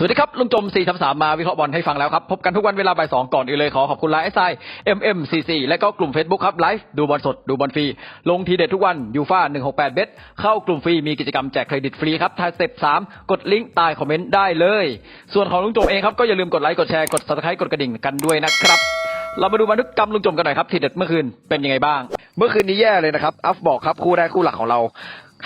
สวัสดีครับ ลุงจม 4 3 3 มาวิเคราะห์บอลให้ฟังแล้วครับ พบกันทุกวันเวลาบ่ายสองก่อนอื่นเลยขอขอบคุณไลน์ไอซี MMCC และก็กลุ่ม Facebook ครับไลฟ์ดูบอลสดดูบอลฟรี ลงทีเด็ดทุกวันยูฟ่า168 เบสเข้ากลุ่มฟรี มีกิจกรรมแจกเครดิตฟรีครับถ้าสเต็ป3กดลิงก์ใต้คอมเมนต์ได้เลย ส่วนของลุงจมเองครับก็อย่าลืมกดไลค์กดแชร์กด subscribe กดกระดิ่งกันด้วยนะครับเรามาดูบันทึกกรรมลุงจมกันหน่อยครับทีเด็ดเมื่อคืนเป็นยังไงบ้าง เมื่อคืนนี้แย่เลยนะครับอัฟบอกครับคู่แรกคู่หลักของเรา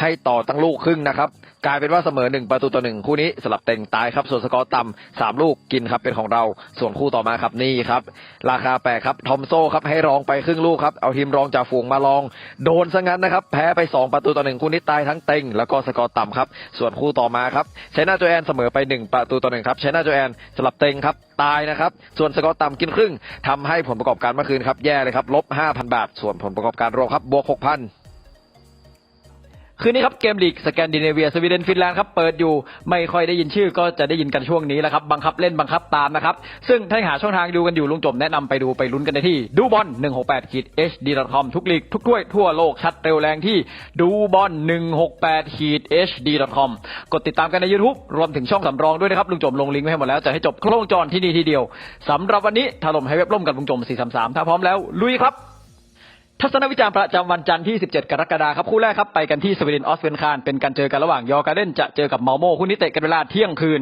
ให้ต่อตั้งลูกครึ่งนะครับ กลายเป็นว่าเสมอหนึ่งประตูต่อหนึ่งคู่นี้สลับเต็งตายครับ ส่วนสกอร์ต่ำสามลูกกินครับเป็นของเราส่วนคู่ต่อมาครับนี่ครับ ราคาแปลกครับทอมโซ่ครับให้รองไปครึ่งลูกครับเอาทีมรองจากฝูงมาลอง โดนซะงั้นนะครับ แพ้ไปสองประตูต่อหนึ่งคู่นี้ตายทั้งเต็งแล้วก็สกอร์ต่ำครับ ส่วนคู่ต่อมาครับชัยนาโจแอนเสมอไปหนึ่งประตูต่อหนึ่งครับชัยนาโจแอนสลับเต็งครับตายนะครับ ส่วนสกอร์ต่ำกินครึ่งทำให้ผลประกอบการเมื่อคืนครับแย่เลยครับลบ5,000บาท ส่วนผลประกอบการรวมครับบวก6,000 คืนนี้ครับเกมลีกสแกนดิเนเวียสวีเดนฟินแลนด์ครับเปิดอยู่ไม่ค่อยได้ยินชื่อก็จะได้ยินกันช่วงนี้แหละครับบังคับเล่นบังคับตามนะครับ ซึ่งถ้าหาช่องทางดูกันอยู่ลุงจมแนะนำไปดูไปลุ้นกันได้ที่ดูบอล168ขีด hd.com ทุกลีกทุกถ้วยทั่วโลกชัดเร็วแรงที่ดูบอล168ขีด hd.com กดติดตามกันใน YouTube รวมถึงช่องสำรองด้วยนะครับลุงจมลงลิงก์ไว้ให้หมดแล้วจะให้จบครบวงจรที่นี่ทีเดียวสำหรับวันนี้ถล่มให้เว็บล่มกับลุงจม433ถ้าพร้อมแล้วลุยครับ ทัศนวิจารณ์ประจำวันจันทร์ที่ 17 กรกฎาคมครับคู่แรกครับไปกันที่สวีเดนออสเวนคานเป็นการเจอกันระหว่างยอร์การ์เดนจะเจอกับเมาโมคู่นี้เตะกันเวลาเที่ยงคืน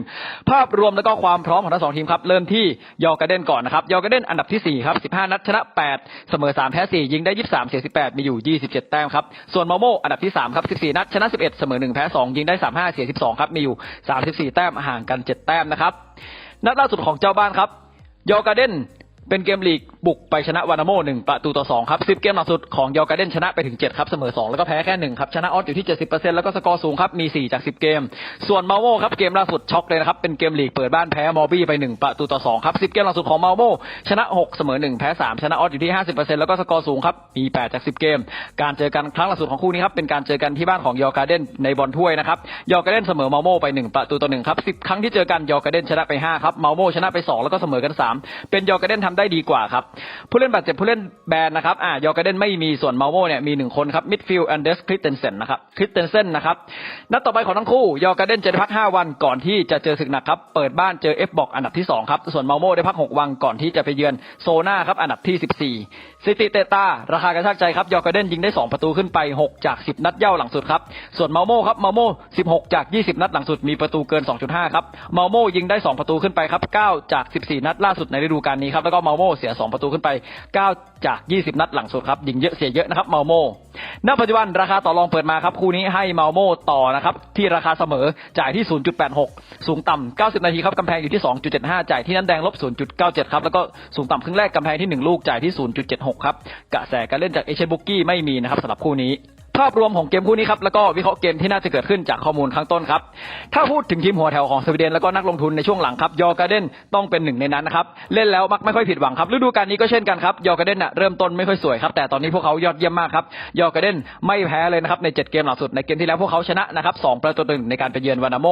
ภาพรวมแล้วก็ความพร้อมของทั้งสองทีมครับเริ่มที่ยอร์การ์เดนก่อนนะครับยอร์การ์เดนอันดับที่ 4 ครับ 15 นัดชนะ 8 เสมอ 3 แพ้ 4 ยิงได้ 23 เสีย 18 มีอยู่ 27 แต้มครับส่วนเมาโมอันดับที่ 3 ครับ 14 นัดชนะ 11 เสมอ 1 แพ้ 2 ยิงได้ 35 เสีย 12 ครับมีอยู่ 34 แต้มห่างกัน 7 แต้มนะครับนัดล่าสุดของเจ้าบ้านครับยอร์การเดน เป็นเกมลีกบุกไปชนะวานาโมหนึ่งประตูต่อสองครับสิบเกมหลังสุดของยอร์การ์เดนชนะไปถึงเจ็ดครับเสมอสองแล้วก็แพ้แค่หนึ่งครับชนะออสอยู่ที่เจ็ดสิบเปอร์เซ็นต์แล้วก็สกอร์สูงครับมีสี่จากสิบเกม ส่วนมาโมครับเกมล่าสุดช็อกเลยนะครับเป็นเกมลีกเปิดบ้านแพ้มอบี้ไปหนึ่งประตูต่อสองครับสิบเกมหลังสุดของมาโมชนะหกเสมอหนึ่งแพ้สามชนะออสอยู่ที่ห้าสิบเปอร์เซ็นต์แล้วก็สกอร์สูงครับมีแปดจากสิบเกม การเจอกันครั้งล่าสุดของคู่นี้ครับเป็นการเจอกันที่บ้านของยอร์การ์เดนในบอลถ้วยนะครับยอร์กาเดนเสมอมาโมไปหนึ่งประตูต่อหนึ่งครับสิบครั้งที่เจอกันยอร์กาเดนชนะไปห้าครับมาโมชนะไปสองแล้วก็เสมอกันสามเป็นยอร์กาเดนทำได้ดีกว่าครับ ผู้เล่นบาดเจ็บผู้เล่นแบนนะครับอ่ายอร์การ์เดนไม่มีส่วนมาโมเนี่ยมีหนึ่งคนครับมิดฟิลด์แอนเดสคริสเตนเซนนะครับคริสเตนเซนนะครับนัดต่อไปของทั้งคู่ยอร์การ์เดนจะได้พักห้าวันก่อนที่จะเจอศึกหนักครับเปิดบ้านเจอเอฟบอกอันดับที่สองครับส่วนมาโมได้พักหกวันก่อนที่จะไปเยือนโซนาครับอันดับที่สิบสี่สิติเตตาราคากระชากใจครับยอร์การ์เดนยิงได้สองประตูขึ้นไปหกจากสิบนัดเย่าหลังสุดครับส่วนมาโมครับมาโมสิบหกจากยี่สิบนัดหลังสุดมีประตูเกินสองจุดห้าครับมาโมยิงได้สองประตูขึ้นไปครับเก้าจากสิบสี่นัดล่าสุดในฤดูกาลนี้ครับแล้วก็มาโมเสียสองประตูขึ้นไปเก้าจากยี่สิบนัดหลังสุดครับยิงเยอะเสียเยอะนะครับมาโมณปัจจุบันราคาต่อรองเปิดมาครับคู่นี้ให้มาโมต่อนะครับที่ราคาเสมอจ่ายที่ 0.86 สูงต่ำ 90 นาทีครับกำแพงอยู่ที่ 2.75 จ่ายที่นั้นแดงลบ 0.97 ครับแล้วก็สูงต่ำครึ่งแรกกำแพงที่ 1 ลูกจ่ายที่ 0.76 ครับกระแสการเล่นจากเอเชบุกกี้ไม่มีนะครับสำหรับคู่นี้ ภาพรวมของเกมคู่นี้ครับแล้วก็วิเคราะห์เกมที่น่าจะเกิดขึ้นจากข้อมูลข้างต้นครับ ถ้าพูดถึงทีมหัวแถวของสวีเดนแล้วก็นักลงทุนในช่วงหลังครับยอร์การ์เดนต้องเป็นหนึ่งในนั้นนะครับเล่นแล้วมักไม่ค่อยผิดหวังครับฤดูกาลนี้ก็เช่นกันครับยอร์การ์เดนน่ะเริ่มต้นไม่ค่อยสวยครับแต่ตอนนี้พวกเขายอดเยี่ยมมากครับยอร์การ์เดนไม่แพ้เลยนะครับใน 7 เกมหลังสุดในเกมที่แล้วพวกเขาชนะนะครับสองประตูต่อหนึ่งในการไปเยือนวานาโม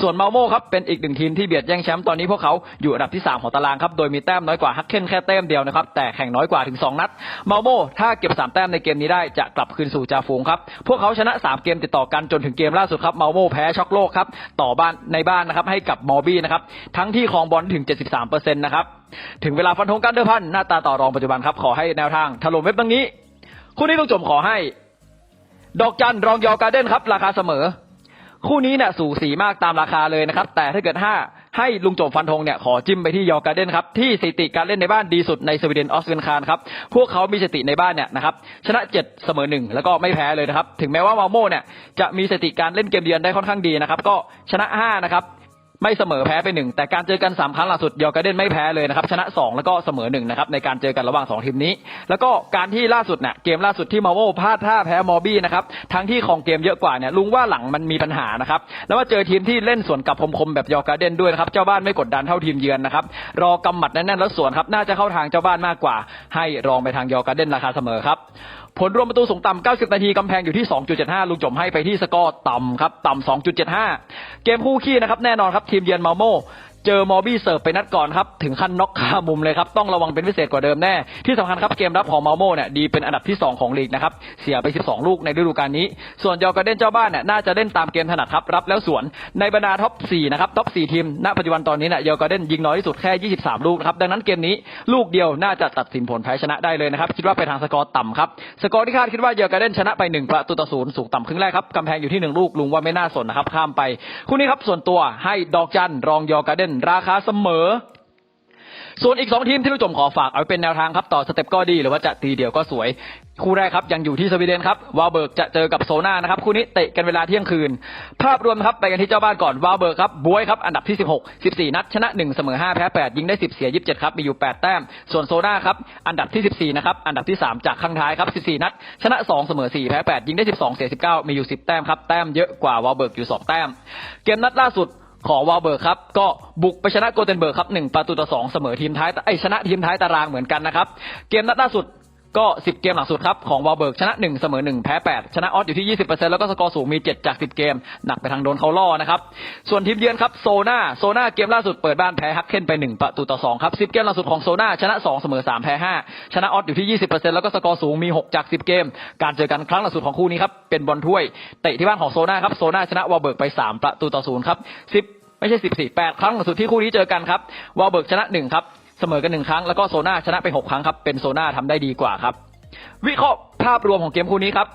ส่วนมาโมครับเป็นอีกหนึ่งทีมที่เบียดแย่งแชมป์ตอนนี้พวกเขาอยู่อันดับที่สามของตารางครับโดยมีแต้มน้อยกว่าฮักเคนแค่แต้มเดียวนะครับแต่แข่งน้อยกว่าถึงสองนัดมาโมถ้าเก็บสามแต้มในเกมนี้ได้จะกลับคืนสู่จ่าฝูงครับพวกเขาชนะสามเกมติดต่อกันจนถึงเกมล่าสุดครับมาโมแพ้ช็อกโลกครับต่อบ้านในบ้านนะครับให้กับมอบี้นะครับทั้งที่ครองบอลถึง 73%นะครับถึงเวลาฟันธงการเดิมพันหน้าตาต่อรองปัจจุบันครับขอให้แนวทางถล่มเว็บดังนี้ คู่นี้ลุงจมขอให้ ดอกจันรองยอการ์เด้นครับ ราคาเสมอ คู่นี้เนี่ยสูสีมากตามราคาเลยนะครับ แต่ถ้าเกิดห้า ให้ลุงโจมฟันธงเนี่ยขอจิ้มไปที่ยอร์การ์เดนครับที่สถิติการเล่นในบ้านดีสุดในสวีเดนออสเวนคานครับพวกเขามีสถิติในบ้านเนี่ยนะครับชนะ7เสมอหนึ่งแล้วก็ไม่แพ้เลยนะครับถึงแม้ว่ามาโมเนี่ยจะมีสถิติการเล่นเกมเยือนได้ค่อนข้างดีนะครับก็ชนะ5นะครับ ไม่เสมอแพ้ไปหนึ่งแต่การเจอกันสามครั้งล่าสุดยอร์กาเดนไม่แพ้เลยนะครับชนะสองแล้วก็เสมอหนึ่งนะครับในการเจอกันระหว่างสองทีมนี้ แล้วก็การที่ล่าสุดเนี่ยเกมล่าสุดที่มาโมพลาดท่าแพ้มอบี้นะครับทั้งที่ของเกมเยอะกว่าเนี่ยลุงว่าหลังมันมีปัญหานะครับแล้วว่าเจอทีมที่เล่นสวนกลับคมๆแบบยอร์กาเดนด้วยนะครับเจ้าบ้านไม่กดดันเท่าทีมเยือนนะครับรอกำหมัดแน่นๆแล้วสวนครับน่าจะเข้าทางเจ้าบ้านมากกว่า ให้รองไปทางยอร์กาเดนราคาเสมอครับ ผลรวมประตูสูงต่ำ 90 นาทีกำแพงอยู่ที่ 2.75 ลุงจมให้ไปที่สกอร์ต่ำครับ ต่ำ 2.75 เกมคู่ขี้นะครับ แน่นอนครับ ทีมเยือนมาโม เจอมอร์บี้เสิร์ฟไปนัดก่อนครับ ถึงขั้นน็อกคามุมเลยครับ ต้องระวังเป็นพิเศษกว่าเดิมแน่ ที่สำคัญครับเกมรับของมาโมเนี่ยดีเป็นอันดับที่ 2 ของลีกนะครับ เสียไป 12 ลูกในฤดูกาลนี้ ส่วนยอร์กาเดนเจ้าบ้านเนี่ยน่าจะเล่นตามเกมถนัดครับ รับแล้วสวนในบรรดาท็อป 4 นะครับท็อป 4 ทีม ณ ปัจจุบันตอนนี้เนี่ยยอร์กาเดนยิงน้อยที่สุดแค่ 23 ลูกนะครับดังนั้นเกมนี้ลูกเดียวน่าจะตัดสินผลแพ้ชนะได้เลยนะครับคิดว่าไปทางสกอร์ต่ำครับสกอร์ที่คาดคิดว่ายอร์กาเดนชนะไป 1 ประตูต่อศูนย์สูงต่ำครึ่งแรกครับกำแพงอยู่ที่ 1 ลูกลุงว่าไม่น่าสนนะครับข้ามไปคู่นี้ครับส่วนตัวให้ดอกจันรองยอร์กเดนราคาเสมอ ส่วนอีกสองทีมที่ลูกจมขอฝากเอาไว้เป็นแนวทางครับ ต่อสเต็ปก็ดีหรือว่าจะตีเดียวก็สวย คู่แรกครับยังอยู่ที่สวีเดนครับวาลเบิร์กจะเจอกับโซนานะครับคู่นี้เตะกันเวลาเที่ยงคืน ภาพรวมครับไปกันที่เจ้าบ้านก่อนวาลเบิร์กครับบวยครับอันดับที่ 16 14 นัดชนะ 1 เสมอ 5 แพ้ 8 ยิงได้ 10 เสีย 27 ครับมีอยู่ 8 แต้ม ส่วนโซนาครับอันดับที่ 14 นะครับอันดับที่ 3 จากข้างท้ายครับ 14 นัด ชนะ 2 เสมอ 4 แพ้ 8 ยิงได้ 12 เสีย 19 มีอยู่ 10 แต้มครับแต้มเยอะกว่าวาเบิร์กอยู่ 2 แต้ม เกมนัดล่าสุด ของวาลเบิร์กครับ ก็บุกไปชนะโกเทนเบิร์กครับหนึ่งประตูต่อสองเสมอทีมท้ายไอชนะทีมท้ายตารางเหมือนกันนะครับ เกมนัดล่าสุด ก็ 10 เกมหลังสุดครับ ของวาลเบิร์กชนะ 1 เสมอ 1 แพ้ 8 ชนะออสอยู่ที่ 20%แล้วก็สกอร์สูงมี 7 จาก 10 เกม หนักไปทางโดนเขาล่อนะครับ ส่วนทีมเยือนครับโซนาโซนาเกมล่าสุดเปิดบ้านแพ้ฮักเคนไป 1 ประตูต่อ 2 ครับ 10 เกมล่าสุดของโซนาชนะ 2 เสมอ 3 แพ้ 5 ชนะออสอยู่ที่ 20%แล้วก็สกอร์สูงมี 6 จาก 10 เกม การเจอกันครั้งล่าสุดของคู่นี้ครับเป็นบอลถ้วยเตะที่บ้านของโซนาครับโซนาชนะวาลเบิร์กไป 3 ประตูต่อ0ครับ10ไม่ใช่ 14 8 ครั้งล่าสุดที่คู่นี้เจอกันครับวอลเบิร์กชนะ1ครับ เสมอกันหนึ่งครั้งแล้วก็โซนาชนะไป6ครั้งครับเป็นโซนาทำได้ดีกว่าครับ วิเคราะห์ภาพรวมของเกมคู่นี้ครับ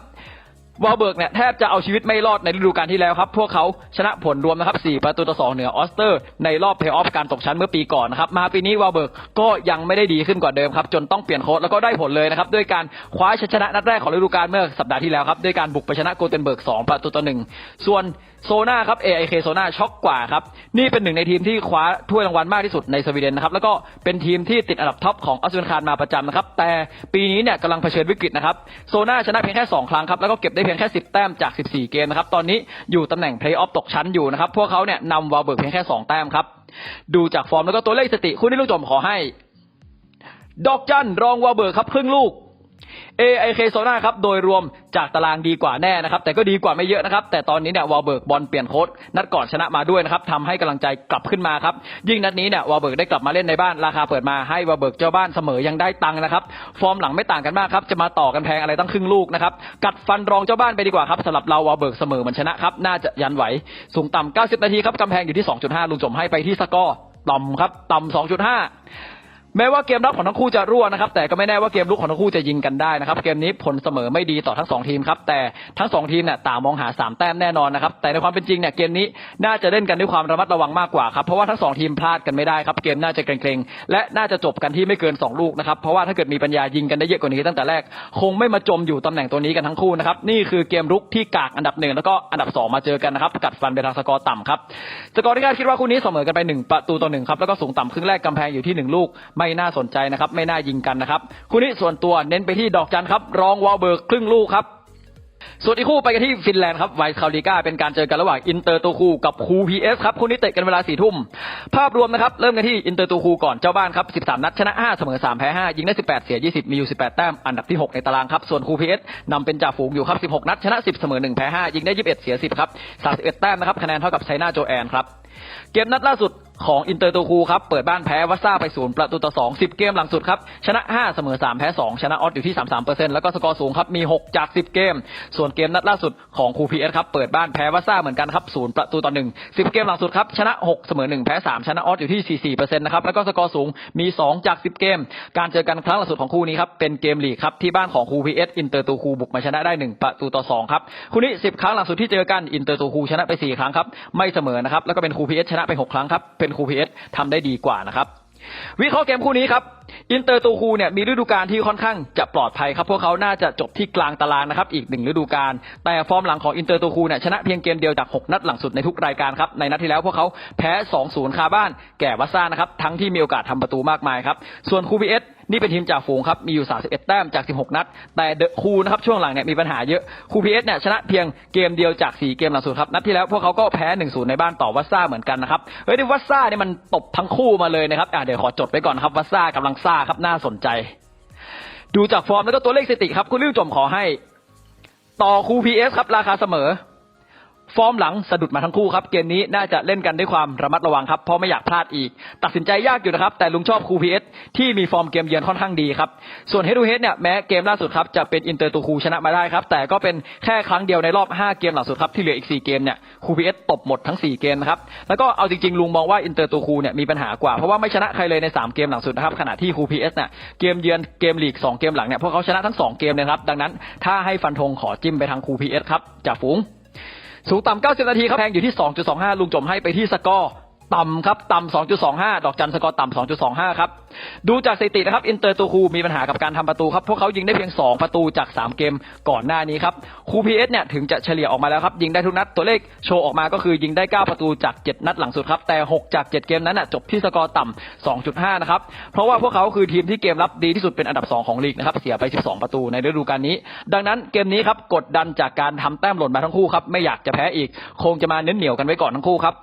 วอลเบิร์กเนี่ยแทบจะเอาชีวิตไม่รอดในฤดูกาลที่แล้วครับ พวกเขาชนะผลรวมนะครับ 4 ประตูต่อ 2 เหนือออสเตอร์ ในรอบเพลย์ออฟการตกชั้นเมื่อปีก่อนนะครับ มาปีนี้วอลเบิร์กก็ยังไม่ได้ดีขึ้นกว่าเดิมครับ จนต้องเปลี่ยนโค้ชแล้วก็ได้ผลเลยนะครับ ด้วยการคว้าชัยชนะนัดแรกของฤดูกาลเมื่อสัปดาห์ที่แล้วครับ ด้วยการบุกไปชนะโกเทนเบิร์ก 2 ประตูต่อ 1 ส่วนโซนาครับ AIK โซนาช็อกกว่าครับ นี่เป็นหนึ่งในทีมที่คว้าถ้วยรางวัลมากที่สุดในสวีเดนนะครับ แล้วก็เป็นทีมที่ติดอันดับท็อปของออสเตรเลียมาประจำนะครับ แต่ปีนี้เนี่ยกำลังเผชิญวิกฤตนะครับ โซนาชนะเพียงแค่ 2 ครั้งครับ แล้วก็เก็บได้พียงแค่ 10 แต้มจาก 14 เกมนะครับ ตอนนี้อยู่ตำแหน่งเพลย์ออฟตกชั้นอยู่นะครับ พวกเขาเนี่ยนำวาลเบิร์กเพียงแค่ 2 แต้มครับ ดูจากฟอร์มแล้วก็ตัวเลขสติ คุณนี้ลูกจมขอให้ ดอกจันรองวาลเบิร์กครับครึ่งลูก AIK โซนาครับโดยรวมจากตารางดีกว่าแน่นะครับแต่ก็ดีกว่าไม่เยอะนะครับแต่ตอนนี้เนี่ยวอลเบิร์กบอลเปลี่ยนโค้ดนัดก่อนชนะมาด้วยนะครับทำให้กำลังใจกลับขึ้นมาครับยิ่งนัดนี้เนี่ยวอลเบิร์กได้กลับมาเล่นในบ้านราคาเปิดมาให้วอลเบิร์กเจ้าบ้านเสมอยังได้ตังค์นะครับฟอร์มหลังไม่ต่างกันมากครับจะมาต่อกันแพงอะไรตั้งครึ่งลูกนะครับกัดฟันรองเจ้าบ้านไปดีกว่าครับสำหรับเราวอลเบิร์กเสมอเหมือนชนะครับน่าจะยันไหวสูงต่ำ90 นาทีครับกำแพงอยู่ที่ 2.5ลุงจมให้ไปที่สกอร์ต่ำครับต่ำ2.5 แม้ว่าเกมรับของทั้งคู่จะรั่วนะครับ แต่ก็ไม่แน่ว่าเกมลุกของทั้งคู่จะยิงกันได้นะครับ เกมนี้ผลเสมอไม่ดีต่อทั้งสองทีมครับ แต่ทั้งสองทีมเนี่ยต่างมองหาสามแต้มแน่นอนนะครับ แต่ในความเป็นจริงเนี่ยเกมนี้น่าจะเล่นกันด้วยความระมัดระวังมากกว่าครับ เพราะว่าทั้งสองทีมพลาดกันไม่ได้ครับ เกมน่าจะเกรงๆ และน่าจะจบกันที่ไม่เกินสองลูกนะครับ เพราะว่าถ้าเกิดมีปัญญายิงกันได้เยอะกว่านี้ตั้งแต่แรก คงไม่มาจมอยู่ตำแหน่งตัวนี้กันทั้งคู่นะครับ นี่คือเกมรุกที่กากอันดับหนึ่งแล้วก็อันดับสองมาเจอกันนะครับ กัดฟันไปทางสกอร์ต่ำครับ สกอร์ที่คาดคิดว่าคู่นี้เสมอกันไปหนึ่งประตูต่อหนึ่งครับ แล้วก็สูงต่ำครึ่งแรกกำแพงอยู่ที่หนึ่งลูกไม่ไม่น่าสนใจนะครับ ไม่น่ายิงกันนะครับ คู่นี้ส่วนตัวเน้นไปที่ดอกจันครับ รองวอลเบิร์กครึ่งลูกครับส่วนอีกคู่ไปกันที่ฟินแลนด์ครับไวส์คาลิก้าเป็นการเจอกันระหว่างอินเตอร์ตูคูกับคูพีเอสครับคู่นี้เตะกันเวลาสี่ทุ่ม ภาพรวมนะครับ เริ่มกันที่อินเตอร์ตูคูก่อนเจ้าบ้านครับ13นัดชนะ5เสมอ3แพ้5ยิงได้18เสีย20มีอยู่18แปดแต้ม อันดับที่6ในตารางครับ ส่วนคูพีเอสนำเป็นจ่าฝูงอยู่ครับ16นัดชนะ10เสมอ1แพ้5ยิงได้21เสีย10ครับ31แต้มนะครับคะแนนเท่ากับไชน่าโจแอนครับ เกมนัดล่าสุดของอินเตอร์ตูคูครับ เปิดบ้านแพ้วัสซ่าไปศูนย์ประตูต่อ2 10เกมหลังสุดครับ ชนะ5เสมอ3แพ้2ชนะออสอยู่ที่33%แล้วก็สกอร์สูงครับ มี6จาก10เกม ส่วนเกมนัดล่าสุดของคูพีเอสครับ เปิดบ้านแพ้วัสซ่าเหมือนกันครับศูนย์ประตูต่อ1 10เกมหลังสุดครับ ชนะ6เสมอ1แพ้3ชนะออสอยู่ที่44%นต์นะครับ แล้วก็สกอร์สูงมี2จาก10เกม การเจอกันครั้งล่าสุดของคู่นี้ครับ เป็นเกมลีกครับ ที่บ้านของคูพีเอสอินเตอร์ตูคูบุกมาชนะได้1ประตูต่อ2ครับ คู่นี้10ครั้งหลังสุดที่เจอกันอินเตอร์ตูคูชนะไป4ครั้งครับไม่เสมอนะครับแล้วก็เป็นคูพีเอสชนะไป 6 ครั้งครับ เป็นคูพีเอสทำได้ดีกว่านะครับ วิเคราะห์เกมคู่นี้ครับ อินเตอร์ตูคูเนี่ยมีฤดูกาลที่ค่อนข้างจะปลอดภัยครับพวกเขาน่าจะจบที่กลางตารางนะครับอีกหนึ่งฤดูกาลแต่ฟอร์มหลังของอินเตอร์ตูคูเนี่ยชนะเพียงเกมเดียวจาก 6 นัดหลังสุดในทุกรายการครับในนัดที่แล้วพวกเขาแพ้ 2-0 คาบ้านแก่วัซ่านะครับทั้งที่มีโอกาสทำประตูมากมายครับส่วนคูพีเอสนี่เป็นทีมจ่าฝูงครับ มีอยู่ 31 แต้มจาก 16 นัด แต่เดอะคูนะครับ ช่วงหลังเนี่ยมีปัญหาเยอะ คูพีเอสเนี่ยชนะเพียงเกมเดียวจาก 4 เกมหลังสุดครับ นัดที่แล้วพวกเขาก็แพ้ 1-0 ในบ้านต่อวัสซ่าเหมือนกันนะครับ เฮ้ยวัสซ่าเนี่ยมันตบทั้งคู่มาเลยนะครับอะเดี๋ยวขอจดไว้ก่อนนะครับ วัสซ่ากำลังซ่าครับน่าสนใจ ดูจากฟอร์มแล้วก็ตัวเลขสถิติครับ คุณลิ้วจมขอให้ ต่อคูพีเอสครับ ราคาเสมอ ฟอร์มหลังสะดุดมาทั้งคู่ครับ เกมนี้น่าจะเล่นกันด้วยความระมัดระวังครับ เพราะไม่อยากพลาดอีก ตัดสินใจยากอยู่นะครับ แต่ลุงชอบคูพีเอสที่มีฟอร์มเกมเยือนค่อนข้างดีครับ ส่วนเฮดูเฮดเนี่ยแม้เกมล่าสุดครับจะเป็นอินเตอร์ตูคูชนะมาได้ครับ แต่ก็เป็นแค่ครั้งเดียวในรอบ 5 เกมหลังสุดครับที่เหลืออีก 4 เกมเนี่ยคูพีเอสตบหมดทั้ง 4 เกมนะครับแล้วก็เอาจริงๆลุงมองว่าอินเตอร์ตูคูเนี่ยมีปัญหากว่าเพราะว่าไม่ชนะใครเลยใน 3 เกมหลังสุดนะครับขณะที่คูพีเอสเนี่ยเกมเยือนเกมลีก 2 เกมหลังเนี่ยพวกเขาชนะทั้ง 2 เกมเลยนะครับดังนั้นถ้าให้ฟันธงขอจิ้มไปทางคูพีเอสครับจ่าฝูง สูงต่ำ90 นาทีครับแพงอยู่ที่ 2.25 ลุงจมให้ไปที่สกอร์ต่ำครับ ต่ำ2.25 ดอกจันสกอร์ต่ำ2.25 ครับ ดูจากสถิตินะครับอินเตอร์ตูคูมีปัญหากับการทำประตูครับ พวกเขายิงได้เพียง 2 ประตูจาก 3 เกมก่อนหน้านี้ครับคูพีเอสเนี่ยถึงจะเฉลี่ยออกมาแล้วครับ ยิงได้ทุกนัดตัวเลขโชว์ออกมาก็คือยิงได้ 9 ประตูจาก 7 นัดหลังสุดครับ แต่ 6 จาก 7 เกมนั้นน่ะจบที่สกอร์ต่ำ2.5 นะครับ เพราะว่าพวกเขาคือทีมที่เกมรับดีที่สุดเป็นอันดับ 2 ของลีกนะครับเสียไป 12 ประตูในฤดูกาลนี้ ดังนั้นเกมนี้ครับกดดันจากการทำแต้มหล่นมาทั้งคู่ครับไม่อยากจะแพ้อีก คงจะมาเน้นเหนียวกันไว้ก่อนทั้งคู่ครับ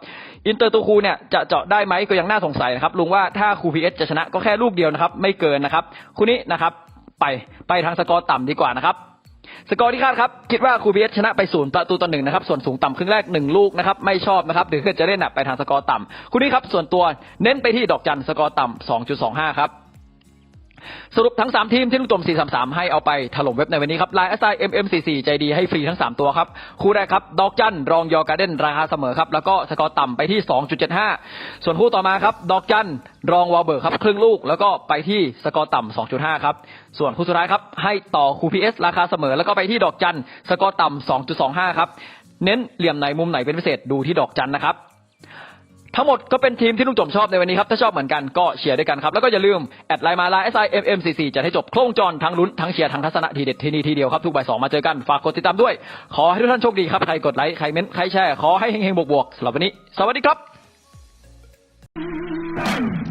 อินเตอร์ตูคูเนี่ยจะเจาะได้ไหมก็ยังน่าสงสัยนะครับลุงว่าถ้าคูพีเอสจะชนะก็แค่ลูกเดียวนะครับ ไม่เกินนะครับคู่นี้นะครับ ไปไปทางสกอร์ต่ำดีกว่านะครับสกอร์ที่คาดครับ คิดว่าคูพีเอสชนะไปศูนย์ประตูต่อหนึ่งนะครับ ส่วนสูงต่ำครึ่งแรกหนึ่งลูกนะครับ ไม่ชอบนะครับหรือจะเล่นหนักไปทางสกอร์ต่ำคู่นี้ครับ ส่วนตัวเน้นไปที่ดอกจันสกอร์ต่ำสองจุดสองห้าครับ สรุปทั้ง 3 ทีมที่ลุงจม433 ให้เอาไปถล่มเว็บในวันนี้ครับ Line SI MM44 ใจดีให้ฟรีทั้ง 3 ตัวครับ คู่แรกครับ ดอกจัน รองยอการ์เด้นราคาเสมอครับ แล้วก็สกอร์ต่ำไปที่ 2.75 ส่วนคู่ต่อมาครับ ดอกจัน รองวอลเบิร์กครับ ครึ่งลูก แล้วก็ไปที่สกอร์ต่ำ2.5 ครับ ส่วนคู่สุดท้ายครับ ให้ต่อคูพีเอสราคาเสมอ แล้วก็ไปที่ดอกจัน สกอร์ต่ำ2.25 ครับ เน้นเหลี่ยมไหนมุมไหนเป็นพิเศษดูที่ดอกจันนะครับ ทั้งหมดก็เป็นทีมที่ลุงจมชอบในวันนี้ครับ ถ้าชอบเหมือนกันก็เชียร์ด้วยกันครับ แล้วก็อย่าลืม แอดไลน์มาไลน์ s i m m c c จะให้จบโครงจรทั้งลุ้น ทั้งเชียร์ ทั้งทัศนะทีเด็ดที่นี่ทีเดียวครับ ทุกบ่ายสองมาเจอกัน ฝากกดติดตามด้วย ขอให้ทุกท่านโชคดีครับ ใครกดไลค์ ใครเม้นต์ ใครแชร์ ขอให้เฮงเฮงบวกบวกสำหรับวันนี้ สวัสดีครับ